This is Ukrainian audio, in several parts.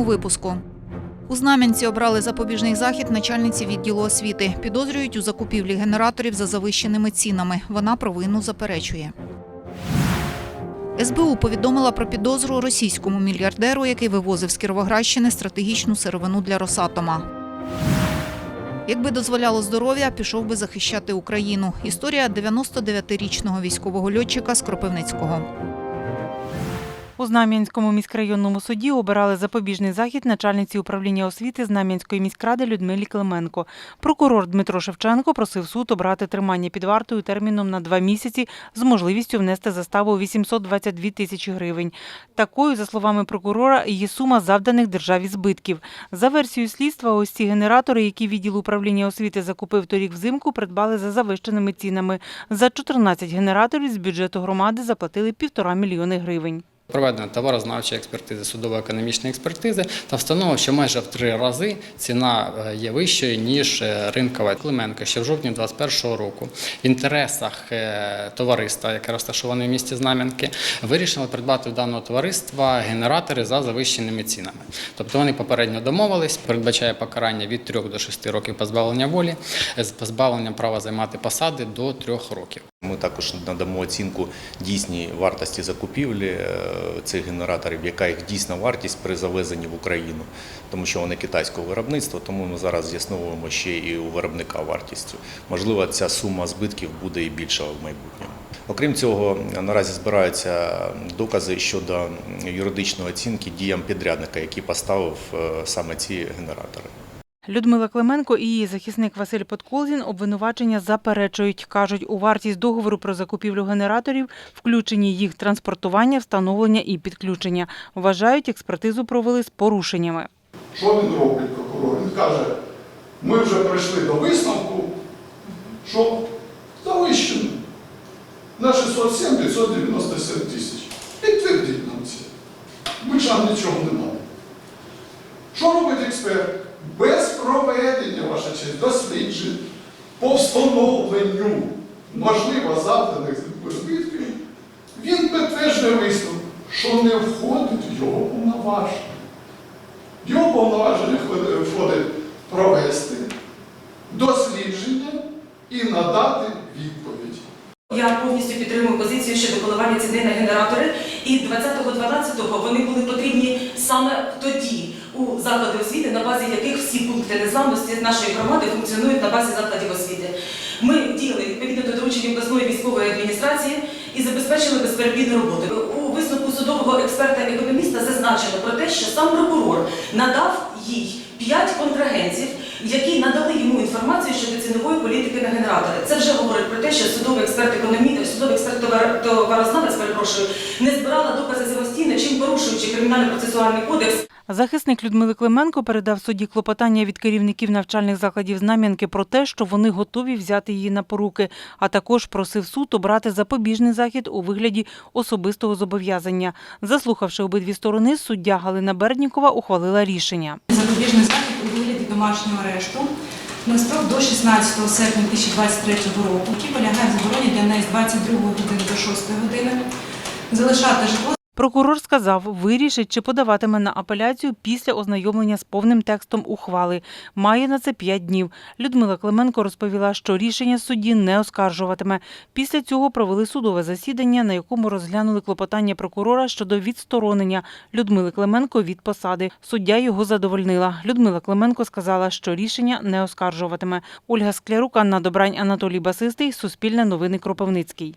у випуску. У Знам'янці обрали запобіжний захід начальниці відділу освіти. Підозрюють у закупівлі генераторів за завищеними цінами. Вона провину заперечує. СБУ повідомила про підозру російському мільярдеру, який вивозив з Кіровоградщини стратегічну сировину для Росатома. Якби дозволяло здоров'я, пішов би захищати Україну. Історія 99-річного військового льотчика з Кропивницького. У Знам'янському міськрайонному суді обирали запобіжний захід начальниці управління освіти Знам'янської міськради Людмилі Клименко. Прокурор Дмитро Шевченко просив суд обрати тримання під вартою терміном на два місяці з можливістю внести заставу у 822 тисячі гривень. Такою, за словами прокурора, є сума завданих державі збитків. За версією слідства, ось ці генератори, які відділ управління освіти закупив торік взимку, придбали за завищеними цінами. За 14 генераторів з бюджету громади заплатили півтора мільйони гривень. Проведено товарознавчі експертизи, судово-економічні експертизи та встановлено, що майже в три рази ціна е, є вищою ніж е, ринкова. Клименко ще в жовтні 2021 року в інтересах е, товариства, яке розташоване в місті Знам'янки, вирішили придбати в даного товариства генератори за завищеними цінами. Тобто вони попередньо домовились, передбачає покарання від 3 до 6 років позбавлення волі з позбавленням права займати посади до 3 років. Ми також надамо оцінку дійсній вартості закупівлі е, цих генераторів, яка їх дійсна вартість при завезенні в Україну, тому що вони китайського виробництва, тому ми зараз з'ясовуємо ще і у виробника вартістю. Можливо, ця сума збитків буде і більша в майбутньому. Окрім цього, наразі збираються докази щодо юридичної оцінки діям підрядника, який поставив е, саме ці генератори. Людмила Клименко і її захисник Василь Подколзін обвинувачення заперечують. Кажуть, у вартість договору про закупівлю генераторів включені їх транспортування, встановлення і підключення. Вважають, експертизу провели з порушеннями. Що він робить, прокурор? Він каже, ми вже прийшли до висновку, що завищено на 607-597 тисяч. Підтвердіть нам це. Ми ж нам нічого не маємо. Що робить експерт? Без честь, досліджень по встановленню можливо завданих збитків, він підтверджує висновок, що не входить в його повноваження. Його повноваження входить- провести дослідження і надати відповідь. Я повністю підтримую позицію щодо коливання ціни на генератори. І 20.12 вони були потрібні саме тоді у заклади освіти, на базі яких всі пункти незламності нашої громади функціонують на базі закладів освіти. Ми діяли відповідно до доручень обласної військової адміністрації і забезпечили безперебійну роботу. У висновку судового експерта-економіста зазначено про те, що сам прокурор надав їй п'ять контрагентів, які надали йому інформацію щодо цінової політики на генератори. Це вже говорить про те, що судовий експерт економіст, судовий експерт товарознавець, перепрошую, не збирала докази самостійно, чим порушуючи кримінально-процесуальний кодекс. Захисник Людмили Клименко передав суді клопотання від керівників навчальних закладів Знам'янки про те, що вони готові взяти її на поруки, а також просив суд обрати запобіжний захід у вигляді особистого зобов'язання. Заслухавши обидві сторони, суддя Галина Берднікова ухвалила рішення. запобіжний захід у вигляді домашнього арешту на строк до 16 серпня 2023 року, який полягає в забороні для неї з 22 години до 6 години залишати житло Прокурор сказав, вирішить, чи подаватиме на апеляцію після ознайомлення з повним текстом ухвали. Має на це п'ять днів. Людмила Клименко розповіла, що рішення судді не оскаржуватиме. Після цього провели судове засідання, на якому розглянули клопотання прокурора щодо відсторонення Людмили Клименко від посади. Суддя його задовольнила. Людмила Клименко сказала, що рішення не оскаржуватиме. Ольга Склярук, Анна Добрань, Анатолій Басистий. Суспільне новини Кропивницький.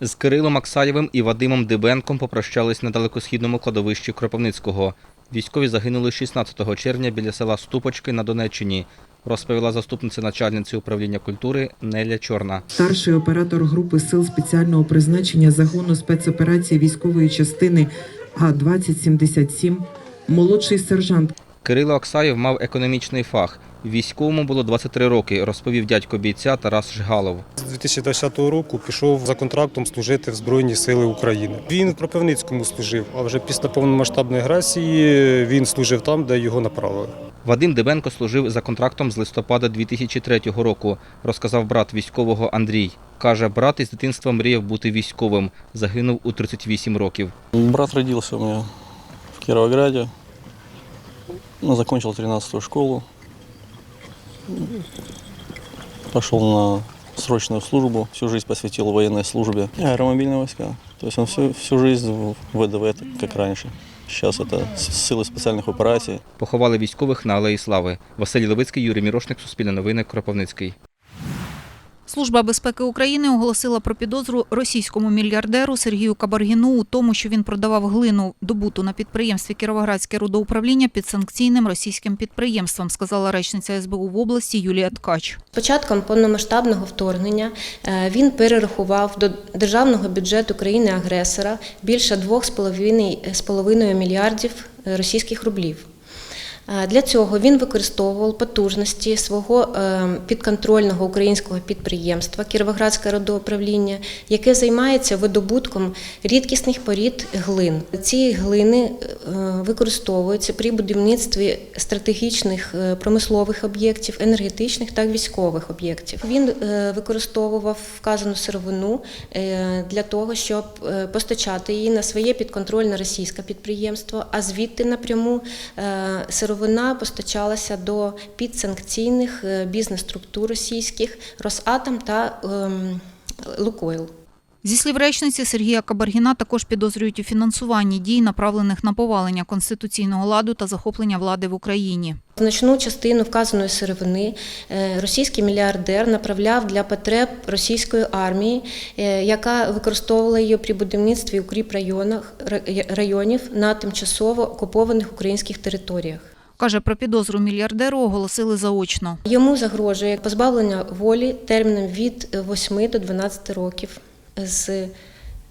З Кирилом Аксаєвим і Вадимом Дибенком попрощались на далекосхідному кладовищі Кропивницького. Військові загинули 16 червня біля села Ступочки на Донеччині, розповіла заступниця начальниці управління культури Неля Чорна. старший оператор групи сил спеціального призначення загону спецоперації військової частини А-2077, молодший сержант Кирило Аксаєв мав економічний фах. Військовому було 23 роки, розповів дядько бійця Тарас Жгалов. З 2010 року пішов за контрактом служити в Збройні Сили України. Він в Кропивницькому служив, а вже після повномасштабної агресії він служив там, де його направили. Вадим Дибенко служив за контрактом з листопада 2003 року, розказав брат військового Андрій. Каже, брат із дитинства мріяв бути військовим. Загинув у 38 років. Брат родился у меня в Кировограде. Ну, закончил 13 школу. Пошел на срочную службу. Всю жизнь посвятил военной службе. И аэромобильные войска. То есть он всю, всю жизнь в ВДВ, это как раньше. Сейчас это с- силы специальных операций. Поховали військових на Алеї Слави. Василь Левицький, Юрій Мірошник, Суспільне новини, Кропивницький. Служба безпеки України оголосила про підозру російському мільярдеру Сергію Кабаргіну у тому, що він продавав глину добуту на підприємстві Кіровоградське рудоуправління під санкційним російським підприємством, сказала речниця СБУ в області Юлія Ткач. З Початком повномасштабного вторгнення е, він перерахував до державного бюджету країни-агресора більше 2,5 мільярдів е, російських рублів. Е, Для цього він використовував потужності свого е, підконтрольного українського підприємства Кіровоградське родоуправління, яке займається видобутком рідкісних порід глин. Ці глини е, використовуються при будівництві стратегічних промислових об'єктів, енергетичних та військових об'єктів. Він використовував вказану сировину для того, щоб постачати її на своє підконтрольне російське підприємство, а звідти напряму е, сировина постачалася до підсанкційних е, бізнес-структур російських Росатом та ем, Лукойл. Зі слів речниці Сергія Кабаргіна також підозрюють у фінансуванні дій, направлених на повалення конституційного ладу та захоплення влади в Україні. Значну частину вказаної сировини е, російський мільярдер направляв для потреб російської армії, е, яка використовувала її при будівництві укріп районах районів на тимчасово окупованих українських територіях. Каже, про підозру мільярдеру оголосили заочно. Йому загрожує позбавлення волі терміном від 8 до 12 років з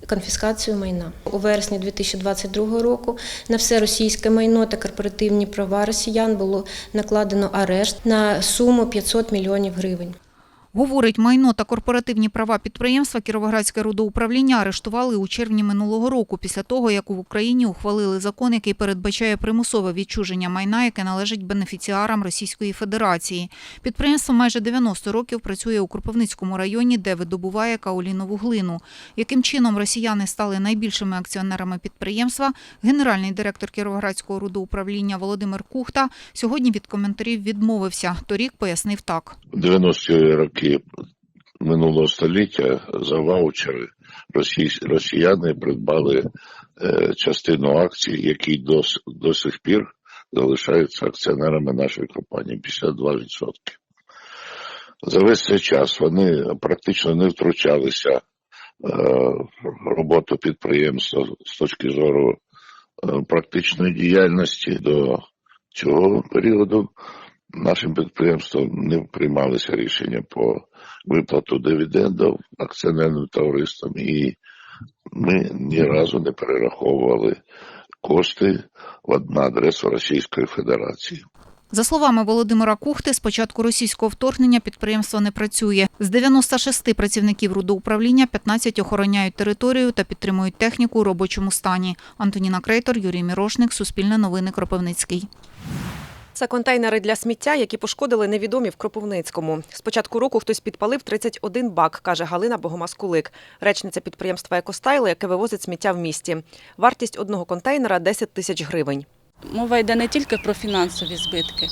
конфіскацією майна. У вересні 2022 року на все російське майно та корпоративні права росіян було накладено арешт на суму 500 мільйонів гривень. Говорить, майно та корпоративні права підприємства Кіровоградське рудоуправління арештували у червні минулого року, після того, як в Україні ухвалили закон, який передбачає примусове відчуження майна, яке належить бенефіціарам Російської Федерації. Підприємство майже 90 років працює у Кропивницькому районі, де видобуває каолінову глину. Яким чином росіяни стали найбільшими акціонерами підприємства, генеральний директор Кіровоградського рудоуправління Володимир Кухта сьогодні від коментарів відмовився. Торік пояснив так. У 90-ті роки минулого століття за ваучери росіяни придбали е, частину акцій, які до, до сих пір залишаються акціонерами нашої компанії 52%. За весь цей час вони практично не втручалися е, в роботу підприємства з точки зору е, практичної діяльності до цього періоду нашим підприємством не приймалися рішення по виплату дивідендів акціонерним товариствам, і ми ні разу не перераховували кошти на адресу Російської Федерації. За словами Володимира Кухти, з початку російського вторгнення підприємство не працює. З 96 працівників рудоуправління 15 охороняють територію та підтримують техніку у робочому стані. Антоніна Крейтор, Юрій Мірошник, Суспільне новини, Кропивницький. Це контейнери для сміття, які пошкодили невідомі в Кропивницькому. З початку року хтось підпалив 31 бак, каже Галина Богомаз-Кулик, речниця підприємства «Екостайл», яке вивозить сміття в місті. Вартість одного контейнера – 10 тисяч гривень. Мова йде не тільки про фінансові збитки,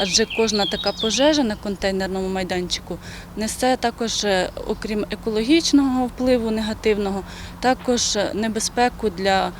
адже кожна така пожежа на контейнерному майданчику несе також, е, окрім екологічного впливу негативного, також е, небезпеку для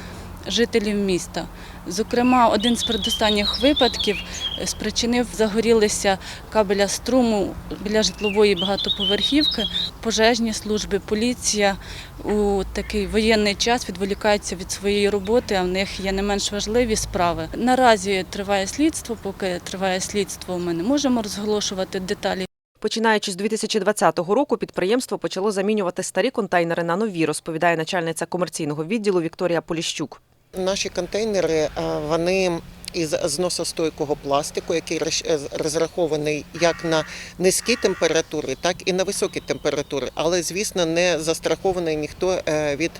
жителів міста. Зокрема, один з передостанніх випадків е, спричинив загорілися кабеля струму біля житлової багатоповерхівки. Пожежні служби, поліція у такий воєнний час відволікаються від своєї роботи, а в них є не менш важливі справи. Наразі триває слідство. Поки триває слідство, ми не можемо розголошувати деталі. Починаючи з 2020 року, підприємство почало замінювати старі контейнери на нові, розповідає начальниця комерційного відділу Вікторія Поліщук. Наші контейнери е, вони із зносостойкого пластику, який е, розрахований як на низькі температури, так і на високі температури. Але, звісно, не застрахований ніхто е, від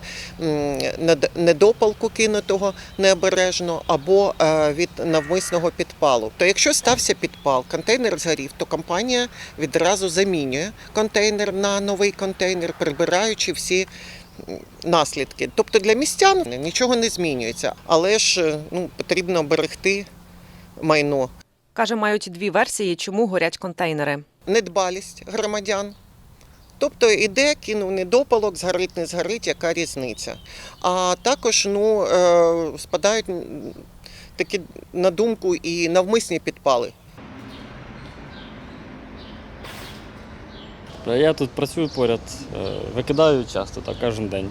недопалку кинутого необережно або від навмисного підпалу. То якщо стався підпал, контейнер згорів, то компанія відразу замінює контейнер на новий контейнер, прибираючи всі наслідки. Тобто для містян нічого не змінюється, але ж ну, потрібно берегти майно. Каже, мають дві версії, чому горять контейнери. Недбалість громадян. Тобто іде, кинув недопалок, згорить, не згорить, яка різниця. А також ну, е, спадають такі на думку і навмисні підпали. Я тут працюю поряд, е, викидаю часто, так кожен день.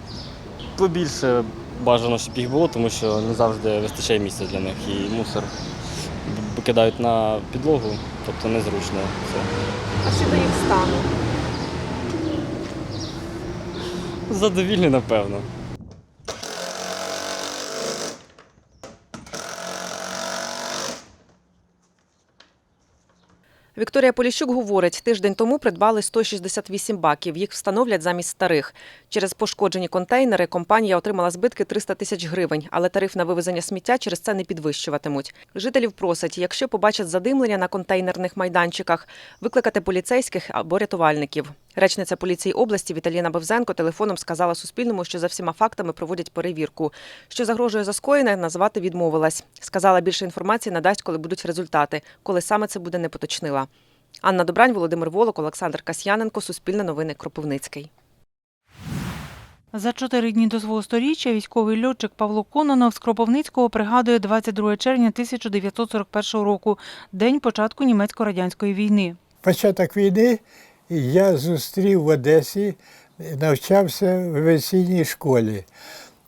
Побільше бажано, щоб їх було, тому що не завжди вистачає місця для них. І мусор викидають на підлогу, тобто незручно це. А щодо їх стану? Задовільний, напевно. Вікторія Поліщук говорить, тиждень тому придбали 168 баків. Їх встановлять замість старих. Через пошкоджені контейнери компанія отримала збитки 300 тисяч гривень, але тариф на вивезення сміття через це не підвищуватимуть. Жителів просять, якщо побачать задимлення на контейнерних майданчиках, викликати поліцейських або рятувальників. Речниця поліції області Віталіна Бевзенко телефоном сказала Суспільному, що за всіма фактами проводять перевірку. Що загрожує за скоєне, назвати відмовилась. Сказала, більше інформації надасть, коли будуть результати. Коли саме це буде, не поточнила. Анна Добрань, Володимир Волок, Олександр Касьяненко, Суспільне новини, Кропивницький. За чотири дні до свого сторіччя військовий льотчик Павло Кононов з Кропивницького пригадує 22 червня 1941 року, день початку німецько-радянської війни. Початок війни я зустрів в Одесі, навчався в авіаційній школі.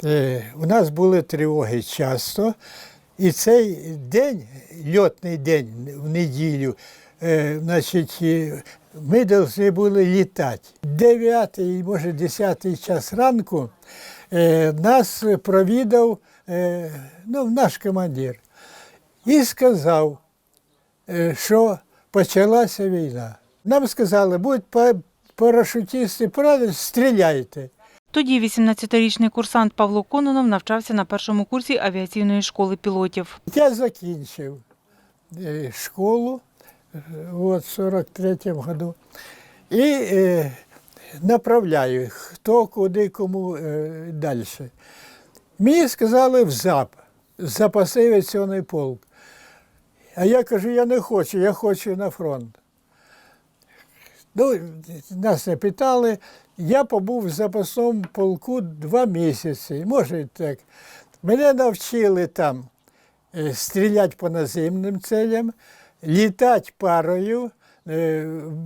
Е, У нас були тривоги часто, і цей день, льотний день в неділю, значить, е, ми повинні були літати. Дев'ятий, може, десятий час ранку е, нас провідав е, ну, наш командир і сказав, е, що почалася війна. Нам сказали, будуть па- парашутисти, правильно, стріляйте. Тоді 18-річний курсант Павло Кононов навчався на першому курсі авіаційної школи пілотів. Я закінчив е, школу е, от, в 43-му году і е, направляю, хто куди кому е, далі. Мені сказали в ЗАП, запасний авіаційний полк. А я кажу, я не хочу, я хочу на фронт. Ну, нас не питали. Я побув в запасному полку два місяці, може так. Мене навчили там е, стріляти по наземним целям, літати парою, е,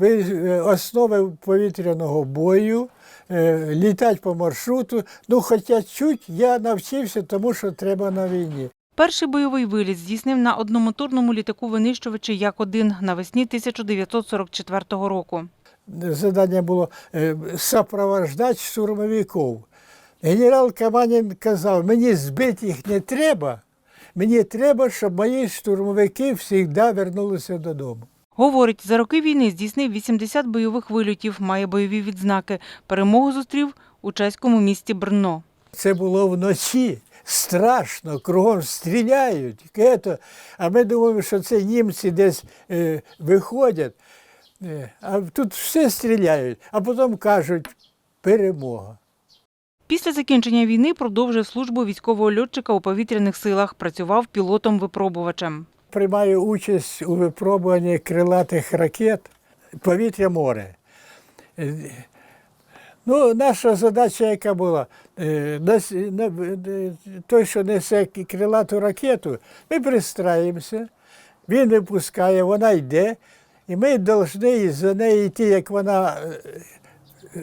е, основи повітряного бою, е, літати по маршруту. Ну, хоча чуть я навчився, тому що треба на війні. Перший бойовий виліт здійснив на одномоторному літаку винищувачі Як-1 навесні 1944 року. Задання було сопровождати штурмовиків. Генерал Каманін казав, мені збити їх не треба, мені треба, щоб мої штурмовики завжди вернулися додому. Говорить, за роки війни здійснив 80 бойових вильотів, має бойові відзнаки. Перемогу зустрів у чеському місті Брно. Це було вночі. Страшно, кругом стріляють. А ми думаємо, що це німці десь е, виходять, Е, а тут все стріляють, а потім кажуть перемога. Після закінчення війни продовжив службу військового льотчика у повітряних силах. Працював пілотом-випробувачем. Приймаю участь у випробуванні крилатих ракет повітря-море. Е, Ну, наша задача, яка була, Е, той, що несе крилату ракету, ми пристраємося, він випускає, вона йде, і ми повинні за нею йти, як вона е,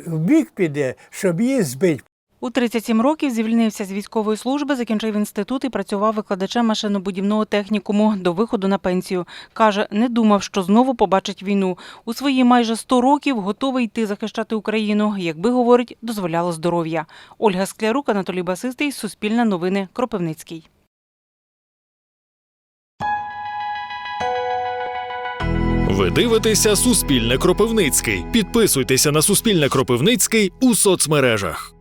в бік піде, щоб її збити. У 37 років звільнився з військової служби, закінчив інститут і працював викладачем машинобудівного технікуму до виходу на пенсію. Каже, не думав, що знову побачить війну. У свої майже 100 років готовий йти захищати Україну, якби, говорить, дозволяло здоров'я. Ольга Склярук, Анатолій Басистий, Суспільне новини, Кропивницький. Ви дивитеся Суспільне Кропивницький. Підписуйтеся на Суспільне Кропивницький у соцмережах.